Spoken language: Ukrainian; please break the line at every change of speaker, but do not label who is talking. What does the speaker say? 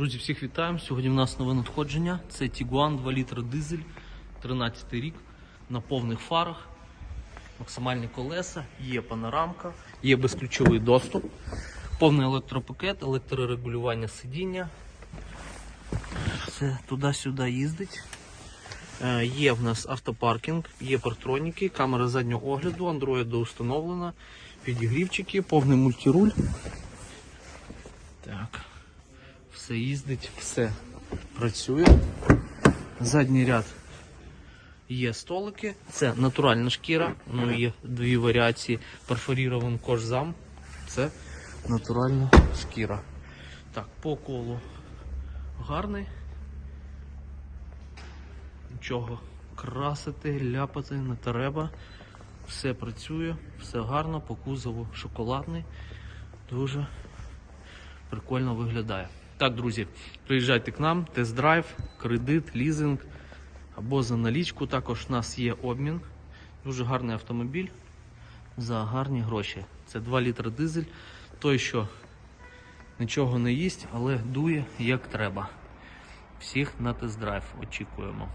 Друзі, всіх вітаємо. Сьогодні в нас нове надходження. Це Tiguan 2 літра дизель, 13 рік, на повних фарах, максимальні колеса, є панорамка, є безключовий доступ, повний електропакет, електрорегулювання сидіння. Все туди-сюди їздить. Е, Є в нас автопаркінг, є партроніки, камера заднього огляду, Android доустановлена, підігрівчики, повний мультируль. Так. Все їздить, все працює. Задній ряд є столики. Це натуральна шкіра. Ну є дві варіації. Перфорірований кожзам. Це натуральна шкіра. Так, по колу гарний. Нічого красити, ляпати не треба. Все працює, все гарно, по кузову шоколадний. Дуже прикольно виглядає. Так, друзі, приїжджайте к нам, тест-драйв, кредит, лізинг або за налічку. Також у нас є обмін. Дуже гарний автомобіль за гарні гроші. Це 2 літри дизель. Той, що нічого не їсть, але дує як треба. Всіх на тест-драйв очікуємо.